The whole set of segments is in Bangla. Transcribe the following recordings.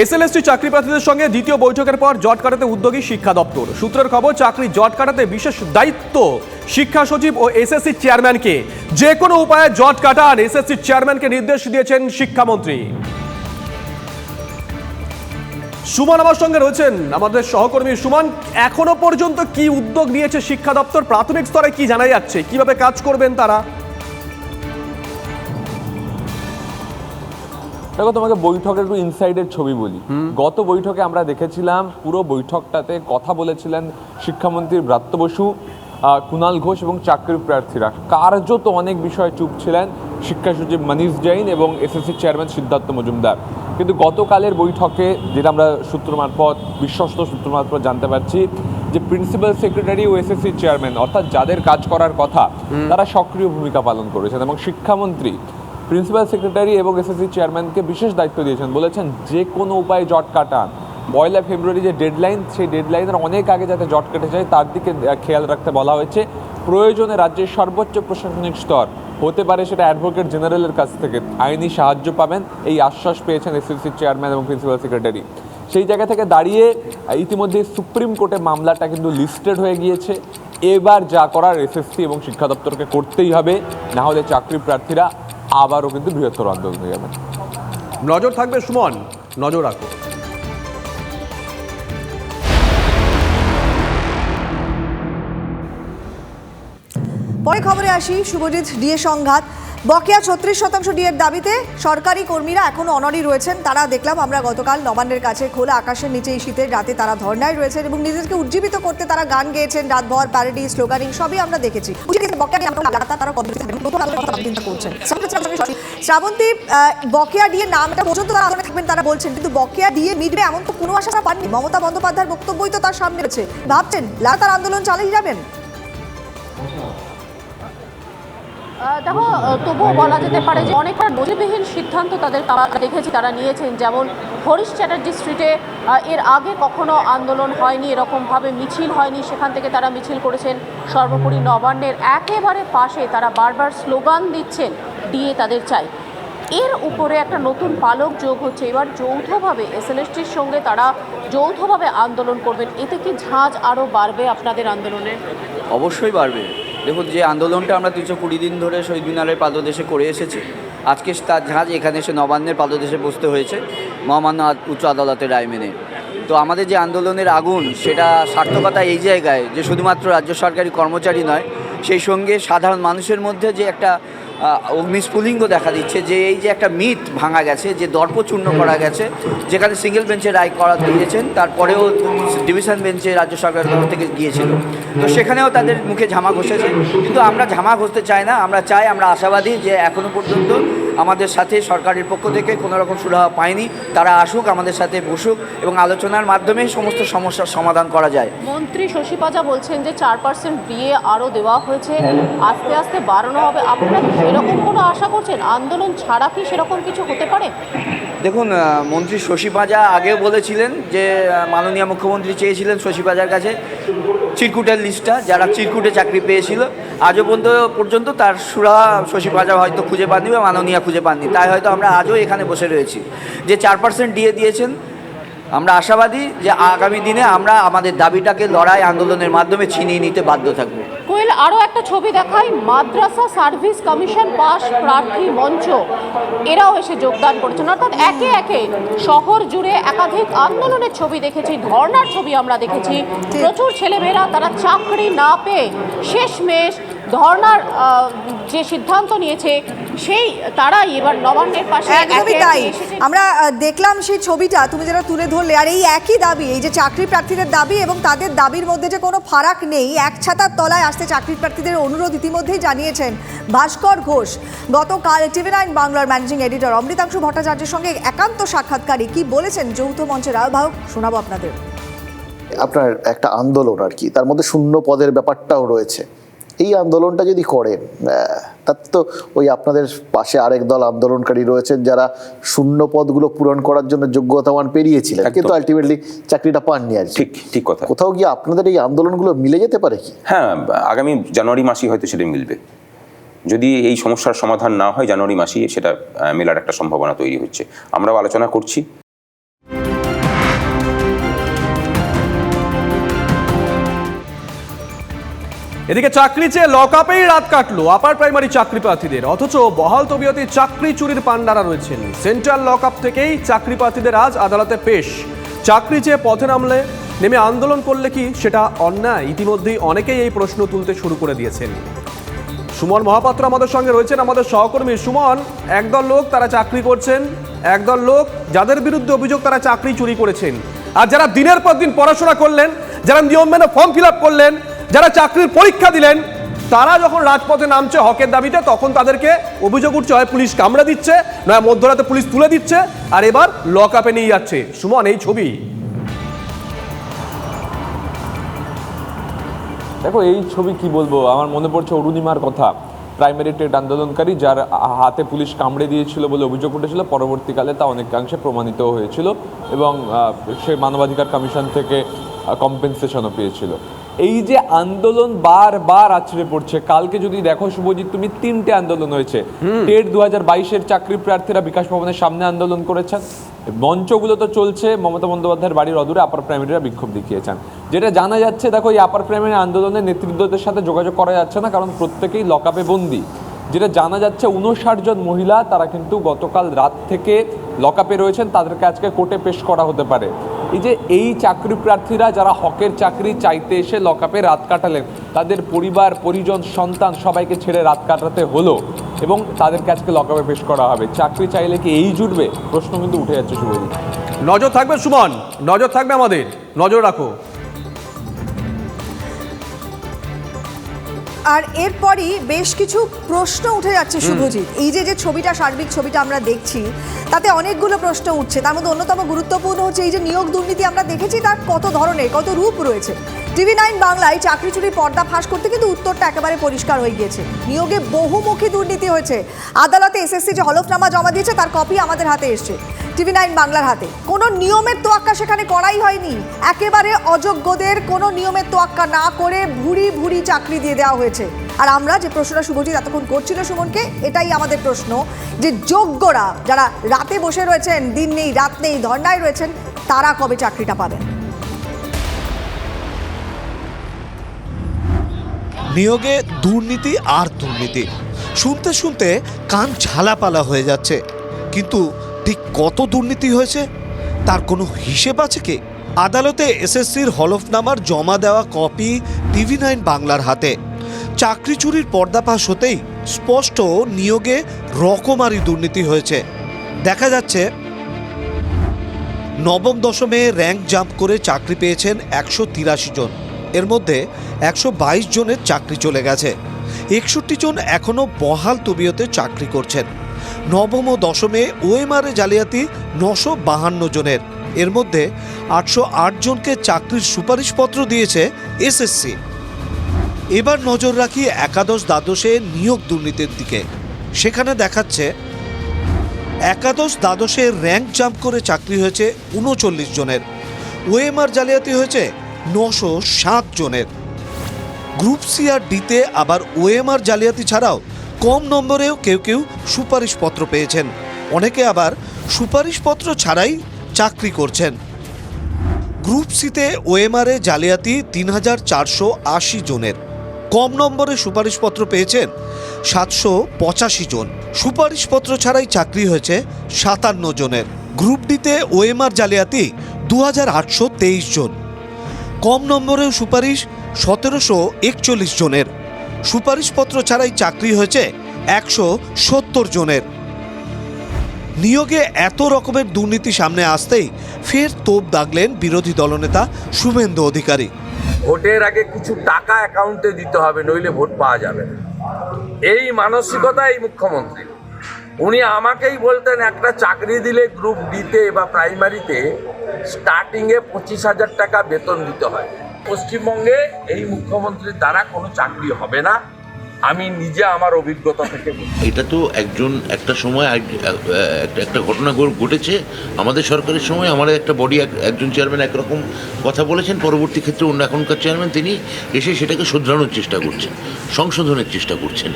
এসএলএসটি চাকরি প্রার্থীদের সঙ্গে দ্বিতীয় বৈঠকের পর জট কাটাতে উদ্যোগী শিক্ষা দপ্তর। সূত্রের খবর, চাকরি জট কাটাতে বিশেষ দায়িত্ব শিক্ষা সচিব ও এসএসসি চেয়ারম্যানকে। যে কোনো উপায়ে জট কাটান এসএসসি চেয়ারম্যানকে নির্দেশ দিয়েছেন শিক্ষামন্ত্রী। সুমন আমার সঙ্গে রয়েছেন। আমাদের সহকর্মী সুমন, এখনও পর্যন্ত কি উদ্যোগ নিয়েছে শিক্ষা দপ্তর? প্রাথমিক স্তরে কি জানা যাচ্ছে? কীভাবে কাজ করবেন তারা? দেখো তোমাকে বৈঠকের একটু ইনসাইডের ছবি বলি। গত বৈঠকে আমরা দেখেছিলাম পুরো বৈঠকটাতে কথা বলেছিলেন শিক্ষামন্ত্রী ব্রাত্য বসু কুণাল ঘোষ এবং চাকরি প্রার্থীরা। কার্যত অনেক বিষয়ে চুপ ছিলেন শিক্ষা সচিব মনীষ জৈন এবং এসএসসি চেয়ারম্যান সিদ্ধার্থ মজুমদার। কিন্তু গতকালের বৈঠকে যেটা আমরা সূত্র মারফত বিশ্বস্ত সূত্র মারফত জানতে পারছি যে প্রিন্সিপাল সেক্রেটারি ও এসএসসি চেয়ারম্যান অর্থাৎ যাদের কাজ করার কথা তারা সক্রিয় ভূমিকা পালন করেছেন এবং শিক্ষামন্ত্রী প্রিন্সিপাল সেক্রেটারি এবং এসএসসি চেয়ারম্যানকে বিশেষ দায়িত্ব দিয়েছেন। বলেছেন, যে কোনো উপায়ে জট কাটান। পয়লা ফেব্রুয়ারি যে ডেডলাইন, সেই ডেডলাইনের অনেক আগে যাতে জট কেটে যায়, তার দিকে খেয়াল রাখতে বলা হয়েছে। প্রয়োজনে রাজ্যের সর্বোচ্চ প্রশাসনিক স্তর, হতে পারে সেটা অ্যাডভোকেট জেনারেলের কাছ থেকে, আইনি সাহায্য পাবেন। এই আশ্বাস পেয়েছেন এসএসসি চেয়ারম্যান এবং প্রিন্সিপাল সেক্রেটারি। সেই জায়গা থেকে দাঁড়িয়ে ইতিমধ্যে সুপ্রিম কোর্টে মামলাটা কিন্তু লিস্টেড হয়ে গিয়েছে। এবার যা করার এসএসসি এবং শিক্ষা দপ্তরকে করতেই হবে। না হলে চাকরি প্রার্থীরা আবারও কিন্তু বৃহত্তর আন্দোলনে যাবেন নজর থাকবে সুমন নজর রাখো। পরে খবরে আসি শুভজিৎ ডিএ সংঘাত। বকেয়া ছত্রিশ শতাংশ ডিএর দাবিতে সরকারি কর্মীরা এখনও অনড়ি রয়েছেন। তারা দেখলাম আমরা গতকাল নবান্নের কাছে খোলা আকাশের নিচে এই শীতের রাতে তারা ধর্নায় রয়েছেন এবং নিজেদেরকে উজ্জীবিত করতে তারা গান গেয়েছেন। রাতভর প্যারেডি, স্লোগানিং সবই আমরা দেখেছি। শ্রাবন্তী বকেয়া দিয়ে নামটা পর্যন্ত তারা থাকবেন, তারা বলছেন, কিন্তু বকেয়া দিয়ে মিটবে এমন তো কোনো আশা পাননি। মমতা বন্দ্যোপাধ্যায়ের বক্তব্যই তো তার সামনে রয়েছে। ভাবছেন, লাগাতার আন্দোলন চালিয়ে যাবেন? দেখো তবুও বলা যেতে পারে যে অনেকটা নজিরবিহীন সিদ্ধান্ত তাদের দেখেছি, তারা নিয়েছেন। যেমন হরিশ চ্যাটার্জি স্ট্রিটে এর আগে কখনো আন্দোলন হয়নি, এরকমভাবে মিছিল হয়নি, সেখান থেকে তারা মিছিল করেছেন সর্বোপরি নবান্নের। একেবারে পাশে তারা বারবার স্লোগান দিচ্ছেন, দিয়ে তাদের চাই। এর উপরে একটা নতুন পালক যোগ হচ্ছে, এবার যৌথভাবে এসএলএসটির সঙ্গে তারা যৌথভাবে আন্দোলন করবেন। এতে কি ঝাঁজ আরও বাড়বে আপনাদের আন্দোলনের অবশ্যই বাড়বে। দেখুন, যে আন্দোলনটা আমরা দুশো কুড়ি দিন ধরে শহীদ মিনারের পাদদেশে করে এসেছি, আজকে তার ঝাঁজ এখানে এসে নবান্নের পাদদেশে বসতে হয়েছে, মহামান্য উচ্চ আদালতের রায় মেনে। তো আমাদের যে আন্দোলনের আগুন, সেটা সার্থকতা এই জায়গায় যে শুধুমাত্র রাজ্য সরকারি কর্মচারী নয়, সেই সঙ্গে সাধারণ মানুষের মধ্যে যে একটা অগ্নিস্ফুলিঙ্গ দেখা দিচ্ছে যে এই যে একটা মিথ ভাঙা গেছে, যে দর্প চূর্ণ করা গেছে, যেখানে সিঙ্গেল বেঞ্চে রায় করা দিয়েছেন, তারপরেও ডিভিশন বেঞ্চে রাজ্য সরকারের তরফ থেকে গিয়েছিল। তো সেখানেও তাদের মুখে ঝামা ঘষেছে। কিন্তু আমরা ঝামা ঘষতে চাই না, আমরা চাই, আমরা আশাবাদী যে এখনও পর্যন্ত আমাদের সাথে সরকারের পক্ষ থেকে কোনো রকম সুরাহা পায়নি। তারা আসুক আমাদের সাথে বসুক এবং আলোচনার মাধ্যমে সমস্ত সমস্যার সমাধান করা যায়। মন্ত্রী শশী পাজা বলছেন যে চার পার্সেন্ট বিয়ে আরও দেওয়া হয়েছে। আস্তে আস্তে বাড়ানো হবে। আপনারা কি সেরকম কোনো আশা করছেন? আন্দোলন ছাড়া কি সেরকম কিছু হতে পারে? দেখুন মন্ত্রী শশী পাজা আগেও বলেছিলেন যে মাননীয় মুখ্যমন্ত্রী চেয়েছিলেন শশী পাজার কাছে চিরকুটের লিস্টটা যারা চিরকুটে চাকরি পেয়েছিল। আজও পর্যন্ত পর্যন্ত তার সুরা শশী পাজা হয়তো খুঁজে পাননি বা মাননীয়া খুঁজে পাননি। তাই হয়তো আমরা আজও এখানে বসে রয়েছি। যে চার পার্সেন্ট দিয়ে দিয়েছেন আমরা আশাবাদী যে আগামী দিনে আমরা আমাদের দাবিটাকে লড়াই আন্দোলনের মাধ্যমে ছিনিয়ে নিতে বাধ্য থাকব। কোয়েল আরও একটা ছবি দেখাই মাদ্রাসা সার্ভিস কমিশন পাস প্রার্থী মঞ্চ। এরাও এসে যোগদান করেছেন। অর্থাৎ একে একে শহর জুড়ে একাধিক আন্দোলনের ছবি দেখেছি ধর্নার ছবি আমরা দেখেছি। প্রচুর ছেলেমেয়েরা তারা চাকরি না পেয়ে শেষমেশ ধর্নার যে সিদ্ধান্ত নিয়েছে সেই তারাই এবার নবান্নের পাশে একদমই একে একে তাই। আমরা দেখলাম সেই ছবিটা তুমি যেটা তুলে ধরলে আর এই একই দাবি এই যে চাকরি প্রার্থীদের দাবি এবং তাদের দাবির মধ্যে যে কোনো ফারাক নেই এক ছাতার তলায় আসতে চাকরি প্রার্থীদের অনুরোধ ইতিমধ্যেই জানিয়েছেন ভাস্কর ঘোষ। গতকাল টিভি নাইন বাংলার ম্যানেজিং এডিটর অমৃতাংশু ভট্টাচার্যের সঙ্গে একান্ত সাক্ষাৎকারী কি বলেছেন যৌথ মঞ্চের আহ্বায়ক শোনাবো আপনাদের। আপনার একটা আন্দোলন আর কি তার মধ্যে শূন্য পদের ব্যাপারটাও রয়েছে। এই আন্দোলনটা যদি করেন তাতে তো ওই আপনাদের পাশে আরেক দল আন্দোলনকারী রয়েছেন যারা শূন্য পদগুলো পূরণ করার জন্য যোগ্যতামান পেরিয়েছিলেন। কিন্তু আলটিমেটলি চাকরিটা পাননি আর ঠিক ঠিক কথা। কোথাও গিয়ে আপনাদের এই আন্দোলনগুলো মিলে যেতে পারে কি? হ্যাঁ আগামী জানুয়ারি মাসেই হয়তো সেটা মিলবে। যদি এই সমস্যার সমাধান না হয় জানুয়ারি মাসেই সেটা মেলার একটা সম্ভাবনা তৈরি হচ্ছে। আমরাও আলোচনা করছি। এদিকে চাকরি চেয়ে লকআপেই রাত কাটলো। আপার প্রাইমারি চাকরি প্রার্থীদের অথচ বহাল তবিয়তে চাকরি চুরির পান্ডারা রয়েছেন। সেন্ট্রাল লকআপ থেকেই চাকরি প্রার্থীদের আজ আদালতে পেশ। চাকরি চেয়ে পথে নামলে, নেমে আন্দোলন করলে কি সেটা অন্যায়? ইতিমধ্যেই অনেকেই এই প্রশ্ন তুলতে শুরু করে দিয়েছেন। সুমন মহাপাত্র আমাদের সঙ্গে রয়েছেন, আমাদের সহকর্মী। সুমন, একদল লোক তারা চাকরি করছেন, একদল লোক যাদের বিরুদ্ধে অভিযোগ তারা চাকরি চুরি করেছেন। আর যারা দিনের পর দিন পড়াশোনা করলেন, যারা নিয়ম মেনে ফর্ম ফিল করলেন যারা চাকরির পরীক্ষা দিলেন, তারা যখন রাজপথে নামছে হকের দাবিতে, তখন তাদেরকে অভিযোগ উঠছে, হয় পুলিশ কামড়া দিচ্ছে, নয় মধ্যরাতে পুলিশ তুলে দিচ্ছে, আর এবার লক আপে নিয়ে যাচ্ছে। সুমন, এই ছবি। দেখো, এই ছবি কি বলব? আমার মনে পড়ছে অরুণিমার কথা। প্রাইমারি টেট আন্দোলনকারী যার হাতে পুলিশ কামড়ে দিয়েছিল বলে অভিযোগ উঠেছিল, পরবর্তীকালে তা অনেকাংশে প্রমাণিত হয়েছিল এবং সে মানবাধিকার কমিশন থেকে কম্পেনসেশনও পেয়েছিল। এই যে আন্দোলন বারবার আছড়ে পড়ছে কালকে যদি দেখো শুভজিৎ তুমি তিনটে আন্দোলন হয়েছে। টেট দু হাজার বাইশের চাকরি প্রার্থীরা বিকাশ ভবনের সামনে আন্দোলন করেছেন। মঞ্চগুলো তো চলছে মমতা বন্দ্যোপাধ্যায়ের বাড়ির অদূরে আপার প্রাইমারিরা বিক্ষোভ দেখিয়েছেন। যেটা জানা যাচ্ছে দেখো এই আপার প্রাইমারি আন্দোলনের নেতৃত্বদের সাথে যোগাযোগ করা যাচ্ছে না কারণ প্রত্যেকেই লকআপে বন্দি। যেটা জানা যাচ্ছে উনষাট জন মহিলা তারা কিন্তু গতকাল রাত থেকে লকআপে রয়েছেন তাদেরকে আজকে কোর্টে পেশ করা হতে পারে। এই যে এই চাকরি প্রার্থীরা যারা হকের চাকরি চাইতে এসে লকআপে রাত কাটালেন, তাদের পরিবার, পরিজন, সন্তান সবাইকে ছেড়ে রাত কাটাতে হলো এবং তাদেরকে আজকে লকআপে পেশ করা হবে। চাকরি চাইলে কি এই জুটবে? প্রশ্ন কিন্তু উঠে যাচ্ছে শুভজিৎ। নজর থাকবে সুমন, নজর থাকবে আমাদের। নজর রাখো। আর এরপরই বেশ কিছু প্রশ্ন উঠে যাচ্ছে শুভজিৎ। এই যে যে ছবিটা সার্বিক ছবিটা আমরা দেখছি তাতে অনেকগুলো প্রশ্ন উঠছে। তার মধ্যে অন্যতম গুরুত্বপূর্ণ হচ্ছে এই যে নিয়োগ দুর্নীতি আমরা দেখেছি তার কত ধরনের কত রূপ রয়েছে। টিভি নাইন বাংলায় চাকরি চুরির পর্দা ফাঁস করতে কিন্তু উত্তরটা একেবারে পরিষ্কার হয়ে গিয়েছে। নিয়োগে বহুমুখী দুর্নীতি হয়েছে। আদালতে এসএসসি যে হলফনামা জমা দিয়েছে, তার কপি আমাদের হাতে এসছে। টিভি নাইন বাংলার হাতে। কোনো নিয়মের তোয়াক্কা সেখানে করাই হয়নি। একেবারে অযোগ্যদের কোনো নিয়মের তোয়াক্কা না করে ভুরি ভুরি চাকরি দিয়ে দেওয়া হয়েছে। আর আমরা যে প্রশ্নটা শুভজিৎ এতক্ষণ করছিল সুমনকে, এটাই আমাদের প্রশ্ন যে যোগ্যরা যারা রাতে বসে রয়েছেন, দিন নেই, রাত নেই, ধর্নায় রয়েছেন, তারা কবে চাকরিটা পাবেন? নিয়োগে দুর্নীতি আর দুর্নীতি। শুনতে শুনতে কান ঝালাপালা হয়ে যাচ্ছে। কিন্তু ঠিক কত দুর্নীতি হয়েছে? তার কোনো হিসেব আছে কি? আদালতে এসএসসির হলফনামার জমা দেওয়া কপি টিভি নাইন বাংলার হাতে। চাকরি চুরির পর্দাফাশ হতেই স্পষ্ট নিয়োগে রকমারি দুর্নীতি হয়েছে। দেখা যাচ্ছে, নবম দশমে র্যাঙ্ক জাম্প করে চাকরি পেয়েছেন একশো তিরাশি জন। মধ্যে একশো বাইশ জনের চাকরি চলে গেছে। একষট্টি জন এখনও বহাল তবিয়তে চাকরি করছেন। নবম ও দশমে ওএমআরে জালিয়াতি নশো বাহান্ন জনের। এর মধ্যে আটশো আট জনকে চাকরির সুপারিশপত্র দিয়েছে এসএসসি। এবার নজর রাখি একাদশ দ্বাদশে নিয়োগ দুর্নীতির দিকে। সেখানে দেখাচ্ছে, একাদশ দ্বাদশে র্যাঙ্ক জাম্প করে চাকরি হয়েছে উনচল্লিশ জনের। ওএমআর জালিয়াতি হয়েছে নশো সাত জনের। গ্রুপ সি আর ডিতে আবার ওএমআর জালিয়াতি ছাড়াও কম নম্বরেও কেউ কেউ সুপারিশপত্র পেয়েছেন। অনেকে আবার সুপারিশপত্র ছাড়াই চাকরি করছেন। গ্রুপ সিতে ওএমআরে জালিয়াতি তিন হাজার চারশো আশি জনের। কম নম্বরে সুপারিশপত্র পেয়েছেন সাতশো পঁচাশি জন। সুপারিশপত্র ছাড়াই চাকরি হয়েছে সাতান্ন জনের। গ্রুপ ডিতে ওএমআর জালিয়াতি দু হাজার আটশো তেইশ জন। কম নম্বরেও সুপারিশ সতেরোশো একচল্লিশ জনের। সুপারিশপত্র ছাড়াই চাকরি হয়েছে একশো সত্তর জনের। নিয়োগে এত রকমের দুর্নীতি সামনে আসতেই ফের তোপ দাগলেন বিরোধী দলনেতা শুভেন্দু অধিকারী। ভোটের আগে কিছু টাকা অ্যাকাউন্টে দিতে হবে, নইলে ভোট পাওয়া যাবে এই মানসিকতা এই মুখ্যমন্ত্রী উনি আমাকেই বলতেন, একটা চাকরি দিলে গ্রুপ ডিতে বা প্রাইমারিতে স্টার্টিংয়ে পঁচিশ হাজার টাকা বেতন দিতে হয়। পশ্চিমবঙ্গে এই মুখ্যমন্ত্রীর দ্বারা কোনো চাকরি হবে না। আমি নিজে আমার অভিজ্ঞতা থেকে এটা তো একজন একটা সময় এক- একটা একটা ঘটনা ঘটেছে। আমাদের সরকারের সময় আমাদের একটা বডি একজন চেয়ারম্যান একরকম কথা বলেছেন। পরবর্তী ক্ষেত্রে অন্য এখনকার চেয়ারম্যান তিনি এসে সেটাকে শুধরানোর চেষ্টা করছেন সংশোধনের চেষ্টা করছেন।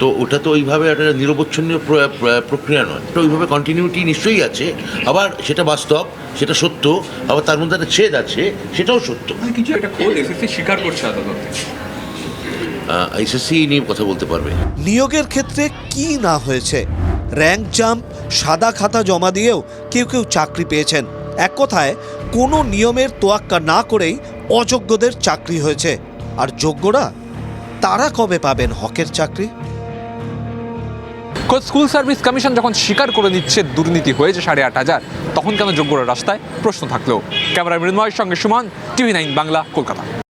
তো ওটা তো ওইভাবে একটা নিরবচ্ছিন্ন প্র- প্র- প্রক্রিয়া নয়। তো ওইভাবে কন্টিনিউটি নিশ্চয়ই আছে। আবার সেটা বাস্তব সেটা সত্য আবার তার মধ্যে একটা ছেদ আছে সেটাও সত্য। কিছু একটা স্বীকার করছে আদালতে এসএসসি নিয়ে কথা বলতে পারবে। নিয়োগের ক্ষেত্রে কি না হয়েছে? র্যাঙ্ক জাম্প সাদা খাতা জমা দিয়েও কেউ কেউ চাকরি পেয়েছেন। এক কথায় কোনো নিয়মের তোয়াক্কা না করেই অযোগ্যদের চাকরি হয়েছে। আর যোগ্যরা তারা কবে পাবেন হকের চাকরি? স্কুল সার্ভিস কমিশন যখন স্বীকার করে নিচ্ছে দুর্নীতি হয়েছে সাড়ে আট হাজার তখন কেন যোগ্যরা রাস্তায় প্রশ্ন থাকলেও ক্যামেরা মৃন্ময়ের সঙ্গে সুমন টিভি নাইন বাংলা কলকাতা।